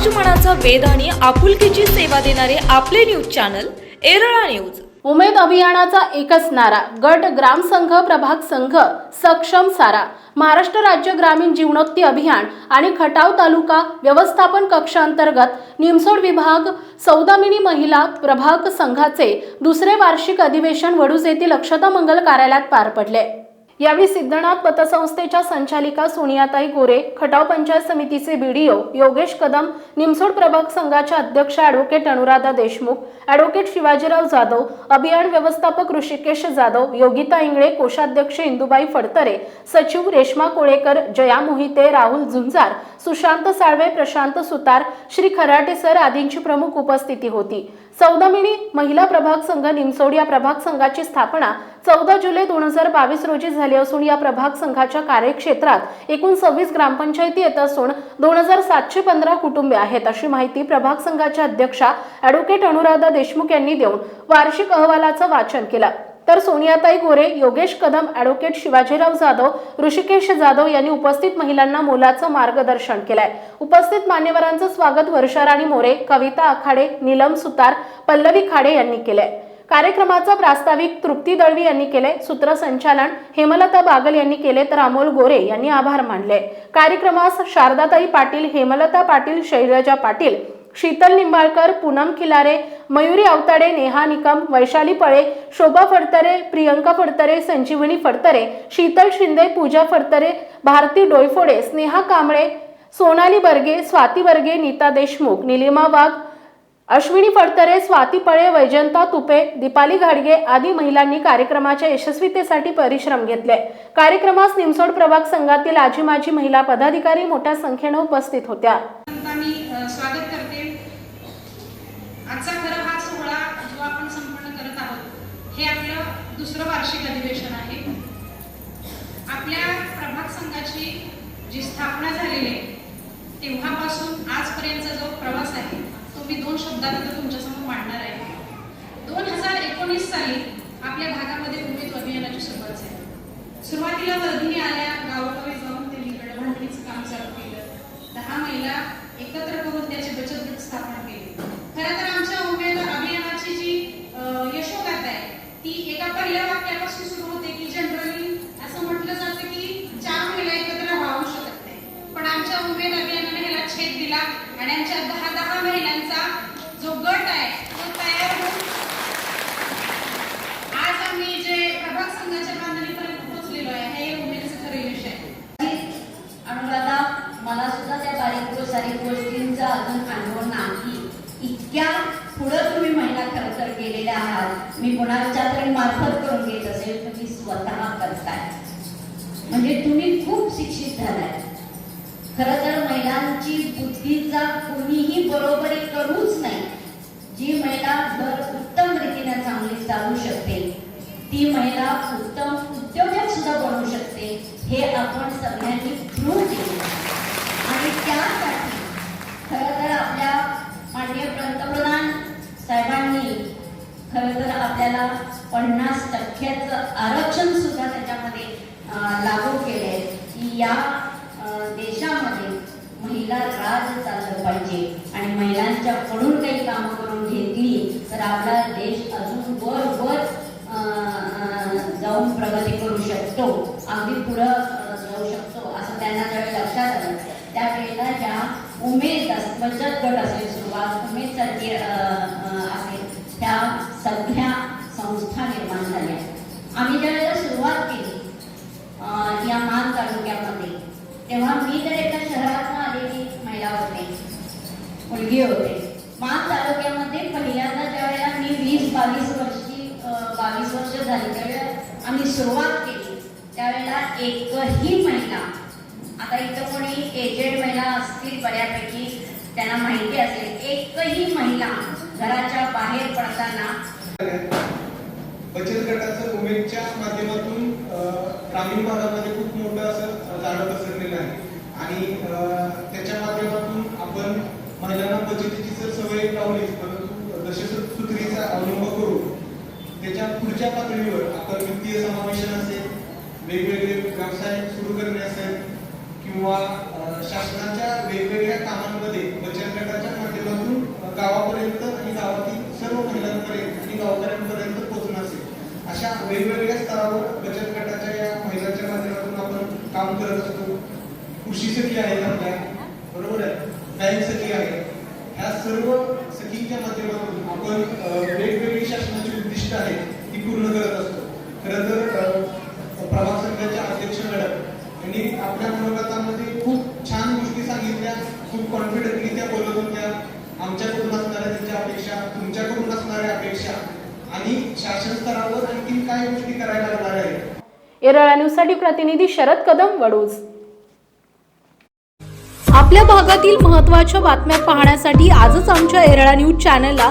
समाजमनाचा वेध आणि आपुलकीची सेवा देणारे आपले न्यूज चॅनल एरळा न्यूज. उमेद अभियानाचा एकच नारा गट ग्रामसंघ प्रभाग संघ सक्षम सारा. महाराष्ट्र राज्य ग्रामीण जीवनोक्ती अभियान आणि खटाव तालुका व्यवस्थापन कक्षांतर्गत निमसोड विभाग सौदामिनी महिला प्रभाग संघाचे दुसरे वार्षिक अधिवेशन वडूज येथील अक्षता मंगल कार्यालयात पार पडले. यावेळी सिद्धनाथ पतसंस्थेच्या संचालिका सोनियाताई गोरे खटाव पंचायत समितीचे बीडीओ योगेश कदम निमसोड प्रभाग संघाच्या अध्यक्ष ॲडव्होकेट अनुराधा देशमुख ॲडव्होकेट शिवाजीराव जाधव अभियान व्यवस्थापक ऋषिकेश जाधव योगिता इंगळे कोषाध्यक्ष इंदुबाई फडतरे सचिव रेश्मा कोळेकर जया मोहिते राहुल झुंजार सुशांत साळवे प्रशांत सुतार श्री खराटे सर आदींची प्रमुख उपस्थिती होती. चौदामिनी महिला प्रभाग संघ निमसोड या प्रभाग संघाची स्थापना चौदा जुलै दोन हजार बावीस रोजी झाली असून या प्रभाग संघाच्या कार्यक्षेत्रात एकूण सव्वीस ग्रामपंचायती येत असून दोन हजार सातशे पंधरा कुटुंबे आहेत अशी माहिती प्रभाग संघाच्या अध्यक्षा अॅडव्होकेट अनुराधा देशमुख यांनी देऊन वार्षिक अहवालाचं वाचन केलं. तर सोनियाताई गोरे योगेश कदम ॲडव्होकेट शिवाजीराव जाधव ऋषिकेश जाधव यांनी उपस्थित महिलांना मोलाचं मार्गदर्शन केलंय. उपस्थित मान्यवरांचं स्वागत वर्षाराणी मोरे कविता आखाडे नीलम सुतार पल्लवी खाडे यांनी केलंय. कार्यक्रमाचा प्रास्ताविक तृप्ती दळवी यांनी केले सूत्रसंचालन हेमलता बागल यांनी केले तर अमोल गोरे यांनी आभार मानले. कार्यक्रमास शारदाताई पाटील हेमलता पाटील शैलजा पाटील शीतल निंबाळकर पूनम खिलारे मयुरी अवताडे नेहा निकम वैशाली पळे शोभा फडतरे प्रियंका फडतरे संजीवनी फडतरे शीतल शिंदे पूजा फडतरे भारती डोयफोडे स्नेहा कांबळे सोनाली बर्गे स्वाती बर्गे नीता देशमुख निलिमा वाघ अश्विनी फडतरे स्वाती पळे वैजंता तुपे दीपाली घाडगे आदी महिलांनी कार्यक्रमाच्या यशस्वीतेसाठी परिश्रम घेतले. कार्यक्रमास निमसोड प्रभाग संघातील आजी माजी महिला पदाधिकारी मोठ्या संख्येनं उपस्थित होत्या. स्वागत करते. आजचा खरं हा सोहळा जो आपण संपन्न करत आहोत हे आपलं दुसरं वार्षिक अधिवेशन आहे. आपल्या प्रभात संघाची जी स्थापना झालेली आहे तेव्हापासून आजपर्यंतचा जो प्रवास आहे तो मी दोन शब्दात तुमच्यासमोर मांडणार आहे. दोन हजार एकोणीस साली आपल्या भागामध्ये उमेद अभियानाची सुरुवात झाली सुरुवातीला वर्धिनी आल्या गावोगावी जाऊन त्यांनी गडभांडणीचं काम चालू केलं दहा महिला एकत्र करून त्याची बचत गट स्थापना केली खरं तर आमच्या उमेद अभियानाची जी अं, यशोगाथा आहे ती एका पहिल्या वाक्यापासून सुरू होते की जनरली असं म्हटलं जातं की चार महिला एकत्र राहू शकत नाही उभे आमच्या उमेद अभियानाने ह्याला छेद दिला आणि यांच्या दहा दहा महिलांचा जो गट आहे तो तयार होऊन आज आम्ही जे प्रभाग संघाच्या बांधणीपर्यंत पोहोचलेलो आहे हे उमेदचं खरं विषय अनुराधा मला सुद्धा त्या बारीक सारी गोष्टींचा अजून अनुभव नाही. इतक्या पुढं तुम्ही महिला खरं तर गेलेल्या आहात. मी कोणाच्या तरी मार्फत करून घेत असेल तुम्ही स्वतः करताय. म्हणजे तुम्ही खूप शिक्षित झालाय. खरं तर महिलांची बुद्धीचा कुणीही बरोबरी करूच नाही. जी महिला घर उत्तम रीतीने चांगली चालू शकते ती महिला उत्तम उद्योजक सुद्धा बनू शकते हे आपण सगळ्यांनी प्रूव्ह केले. आणि त्यासाठी खर तर आपल्या माननीय पंतप्रधान साहेबांनी खरं तर आपल्याला पन्नास टक्क्याचं आरक्षण सुद्धा त्याच्यामध्ये लागू केले की या अं, देशामध्ये महिला राज चाललं पाहिजे. आणि महिलांच्या कडून काही कामं करून घेतली तर आपला देश अजून वर वर जाऊन प्रगती करू शकतो. अगदी पुढं जाऊ शकतो असं त्यांना ज्यावेळी लक्षात आलं. त्यावेळेला ज्या उमेद बचत गट असेल सुरुवात उमेद सारखी असेल त्या सगळ्या संस्था निर्माण झाल्या. आम्ही ज्यावेळेला सुरुवात केली या मान तालुक्यामध्ये तेव्हा मी तर एका शहरातून आलेली महिला होते मुलगी होते. मान तालुक्यामध्ये पहिल्यांदा ज्यावेळेला मी वीस बावीस वर्षी बावीस वर्ष झाली त्यावेळेला आम्ही सुरुवात केली. त्यावेळेला एकही महिला आता इथं कोणी एजेड महिला असतील बऱ्यापैकी त्यांना माहिती असेल एकही महिला घराच्या बाहेर पडताना बचत गटाचं उमेदच्या माध्यमातून ग्रामीण भागामध्ये खूप मोठं असं जाणं पसरलेलं आहे. आणि त्याच्या माध्यमातून आपण महिलांना त्याच्या पातळीवर आपण वित्तीय समावेशन असेल वेगवेगळे व्यवसाय सुरू करणे असेल किंवा शासनाच्या वेगवेगळ्या कामांमध्ये बचत गटाच्या माध्यमातून गावापर्यंत आणि गावातील सर्व महिलांपर्यंत आणि गावकऱ्यांपर्यंत पोहोचणं असेल. अशा वेगवेगळ्या स्तरावर बचत गटाच्या या महिलांच्या माध्यमातून आपण काम करत असतो. कृषी सखी आहेत आपल्या बरोबर आहे? बँक सखी आहे. ह्या सर्व सखींच्या माध्यमातून आपण वेगवेगळी शासनाची उद्दिष्ट आहेत. ती पूर्ण करत असतो. खरं तर प्रभाग संघाच्या अध्यक्ष मॅडम यांनी आपल्या मनोगतामध्ये खूप छान गोष्टी सांगितल्या. खूप कॉन्फिडंटली त्या बोलत होत्या. आमच्याकडून असणाऱ्या त्यांच्या अपेक्षा तुमच्याकडून असणाऱ्या अपेक्षा आणि शासन स्तरावर आणखीन काय गोष्टी करायला लागणार आहेत? येरळा न्यूजसाठी प्रतिनिधी शरद कदम वडूज आपल्या भागातील महत्त्वाच्या बातम्या पाहण्यासाठी आजच आमच्या एरळा न्यूज चॅनलला